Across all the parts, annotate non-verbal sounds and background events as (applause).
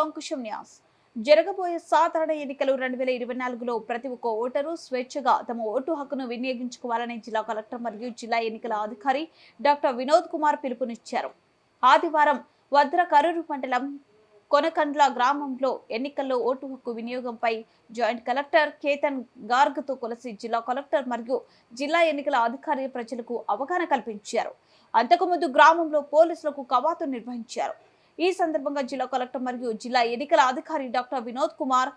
అంకుశం న్యాస్. జరగబోయే సాధారణ ఎన్నికలు రెండు వేల ఇరవై నాలుగులో ప్రతి ఒక్క ఓటరు స్వేచ్ఛగా తమ ఓటు హక్కును వినియోగించుకోవాలని జిల్లా కలెక్టర్ మరియు జిల్లా ఎన్నికల అధికారి డాక్టర్ వినోద్ కుమార్ పిలుపునిచ్చారు. ఆదివారం వద్ర కరూరు మండలం కొనకండ్ల గ్రామంలో ఎన్నికల్లో ఓటు హక్కు వినియోగంపై జాయింట్ కలెక్టర్ కేతన్ గార్గ్తో కలిసి జిల్లా కలెక్టర్ మరియు జిల్లా ఎన్నికల అధికారి ప్రజలకు అవగాహన కల్పించారు. అంతకుముందు గ్రామంలో పోలీసులకు కవాతు నిర్వహించారు. ఈ సందర్భంగా జిల్లా కలెక్టర్ మరియు జిల్లా ఎన్నికల అధికారి డాక్టర్ వినోద్ కుమార్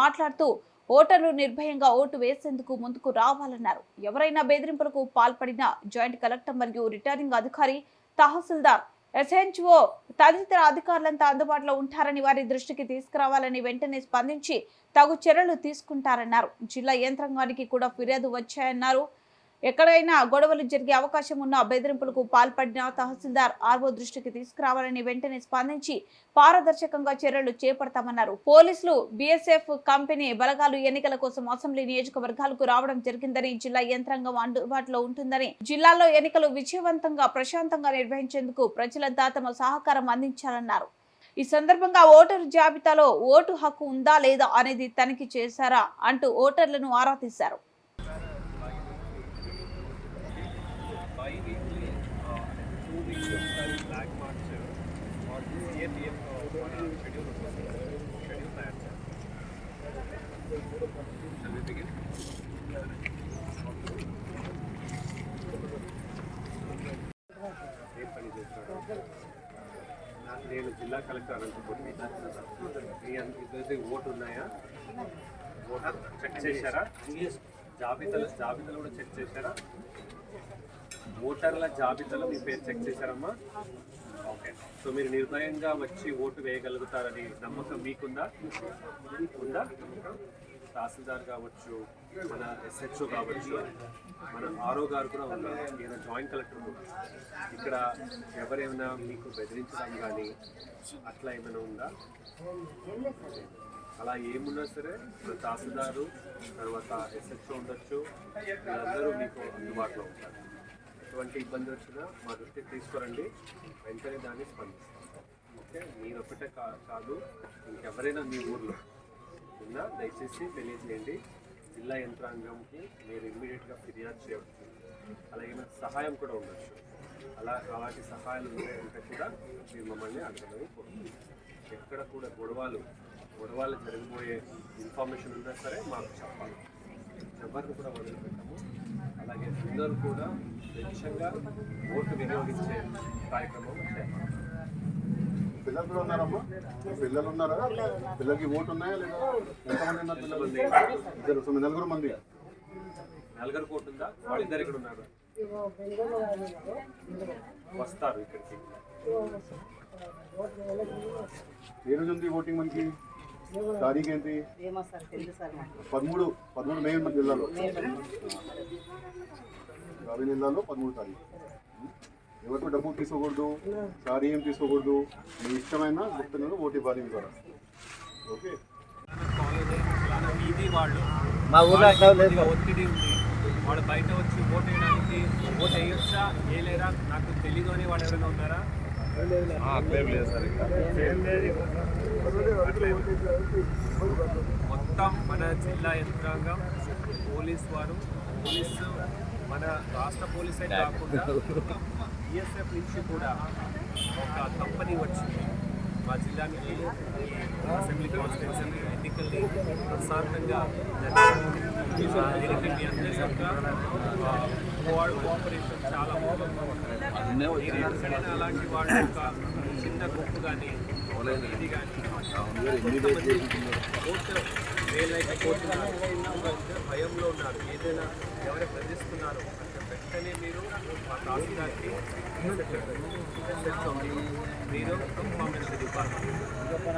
మాట్లాడుతూ ఓటర్లు నిర్భయంగా ఓటు వేసేందుకు ముందుకు రావాలన్నారు. ఎవరైనా బెదిరింపులకు పాల్పడిన జాయింట్ కలెక్టర్ మరియు రిటర్నింగ్ అధికారి తహసీల్దార్ ఎస్హెచ్ఓ తదితర అధికారులంతా అందుబాటులో ఉంటారని వారి దృష్టికి తీసుకురావాలని వెంటనే స్పందించి తగు చర్యలు తీసుకుంటారన్నారు. జిల్లా యంత్రాంగానికి కూడా ఫిర్యాదు వచ్చాయన్నారు. ఎక్కడైనా గొడవలు జరిగే అవకాశం ఉన్న బెదిరింపులకు పాల్పడిన తహసీల్దార్ ఆర్వో దృష్టికి తీసుకురావాలని వెంటనే స్పందించి పారదర్శకంగా చర్యలు చేపడతామన్నారు. పోలీసులు బీఎస్ఎఫ్ కంపెనీ బలగాలు ఎన్నికల కోసం అసెంబ్లీ నియోజకవర్గాలకు రావడం జరిగిందని జిల్లా యంత్రాంగం అందుబాటులో ఉంటుందని జిల్లాలో ఎన్నికలు విజయవంతంగా ప్రశాంతంగా నిర్వహించేందుకు ప్రజలంతా తమ సహకారం అందించాలన్నారు. ఈ సందర్భంగా ఓటరు జాబితాలో ఓటు హక్కు ఉందా లేదా అనేది తనిఖీ చేశారా అంటూ ఓటర్లను ఆరా తీశారు. బై వీక్లీ టూ వీక్స్ ఒకసారి block march CAPF schedule schedule తయారు ఏం పని చేస్తాడు నా- నేను జిల్లా కలెక్టర్ ఇద్దరిది ఓటు ఉన్నాయా? ఓటర్ చెక్ చేశారా? జాబితాలు జాబితాలు కూడా చెక్ చేశారా? ఓటర్ల జాబితాలో మీ పేరు చెక్ చేశారమ్మా? ఓకే. సో మీరు నిర్భయంగా వచ్చి ఓటు వేయగలుగుతారని నమ్మకం మీకుందా? ఉందా తహసీల్దార్ కావచ్చు మన ఎస్హెచ్ఓ కావచ్చు మన ఆరో గారు కూడా ఉన్నారు. ఈయన జాయింట్ కలెక్టర్ ఇక్కడ ఎవరేమైనా మీకు బెదిరించడం కానీ అట్లా ఏమైనా ఉందా? అలా ఏమున్నా సరే మన తహసీల్దారు తర్వాత ఎస్హెచ్ఓ ఉండొచ్చు. వీళ్ళందరూ మీకు అందుబాటులో ఉంటారు. ఎటువంటి ఇబ్బంది వచ్చినా మా దృష్టికి తీసుకురండి. వెంటనే దాన్ని స్పందిస్తాం. ఓకే? మీరు ఒకటే కా కాదు ఇంకెవరైనా మీ ఊర్లో ఉన్నా దయచేసి తెలియజేయండి. జిల్లా యంత్రాంగంకి మీరు ఇమ్మీడియట్గా ఫిర్యాదు చేయవచ్చు. అలాగే నాకు సహాయం కూడా ఉండొచ్చు. అలా అలాంటి సహాయాలు ఉంటే కూడా మీరు మమ్మల్ని అడగమని కోరుతున్నాం ఎక్కడ కూడా గొడవలు గొడవలు జరిగిపోయే ఇన్ఫర్మేషన్ ఉన్నా సరే మాకు చెప్పాలి. ఎవరిని కూడా వదిలిపెట్టాము. అలాగే అందరూ కూడా స్వేచ్ఛంగా ఓటు వినియోగించే కార్యక్రమం పిల్లలు కూడా ఉన్నారమ్మా పిల్లలు ఉన్నారా? పిల్లలకి ఓటు ఉన్నాయా లేదా? ఎంతమంది ఉన్నారు పిల్లలు? ఇద్దరు తొమ్మిది నలుగురు మంది. నలుగురు కోటు ఉందా? వాళ్ళిద్దరు ఇక్కడ ఉన్నారు? వస్తారు ఇక్కడికి. ఏ రోజు ఉంది ఓటింగ్ మనకి? తారీఖు ఏంటి? పదమూడు పదమూడు మే మన జిల్లాలో. రవి జిల్లాలో పదమూడు తారీఖు. ఎవరికి డబ్బు తీసుకోకూడదు సారీ ఏం తీసుకోకూడదు మీ ఇష్టమైన గుప్తంగా ఓటు ఇవ్వాలి మీ ద్వారా. ఓకే? మా ఊర్లో అట్లా లేదు కొద్దిగా ఒత్తిడి ఉంది. వాళ్ళు బయట వచ్చి ఓటు వేయడానికి ఓటు వేయొచ్చా వేయలేరా నాకు తెలియదు అని వాళ్ళు ఎవరైనా ఉన్నారా? మొత్తం మన జిల్లా యంత్రాంగం పోలీస్ వారు పోలీసు మన రాష్ట్ర పోలీసే కాకుండా (laughs) బిఎస్ఎఫ్ నుంచి కూడా ఒక కంపెనీ వచ్చింది. మా జిల్లానికి అసెంబ్లీ కాన్స్టిట్యూన్సీ ఎన్నికల్ని ప్రశాంతంగా మీ అందరి యొక్క కోఆర్డ్ కోఆపరేషన్ చాలా ఎక్కడైనా అలాంటి వాళ్ళ యొక్క చిన్న గుంపు కానీ ఇది కానీ ఓటు వేయలేకపోతున్నారు భయంలో ఉన్నారు. ఏదైనా ఎవరైనా ప్రశ్నిస్తున్నారు అంటే వెంటనే మీరు మా తహసీల్దార్కి మీరు ఇన్ఫర్మేషన్ డిపార్ట్మెంట్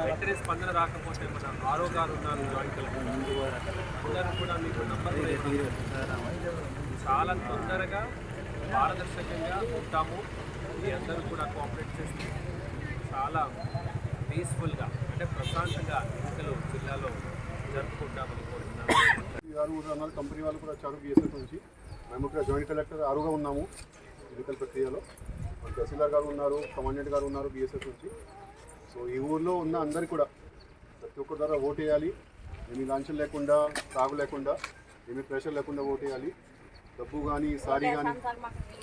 వెంటనే స్పందన రాకపోతే మన ఆరో గారు ఉన్నారు జాయింట్ అందరూ కూడా మీకు నంబర్ చాలా తొందరగా పారదర్శకంగా ఉంటాము. మీ అందరూ కూడా కోఆపరేట్ చేస్తే చాలా పీస్ఫుల్గా అంటే ప్రశాంతంగా ఎన్నికలు జిల్లాలో జరుపుకుంటామని కోరుతున్నాను. కంపెనీ వాళ్ళు కూడా వచ్చారు బిఎస్ఎఫ్ నుంచి. మేము ఇక్కడ జాయింట్ కలెక్టర్ ఆరుగా ఉన్నాము ఎన్నికల ప్రక్రియలో. తహసీల్దార్ గారు ఉన్నారు కమాండెంట్ గారు ఉన్నారు బిఎస్ఎఫ్ నుంచి సో ఈ ఊర్లో ఉన్న అందరికీ కూడా ప్రతి ఒక్కరి ద్వారా ఓటు వేయాలి. ఏమి లాంఛన్ లేకుండా తాగు లేకుండా ఏమి ప్రెషర్ లేకుండా ఓటు వేయాలి. డబ్బు కానీ సారీ కానీ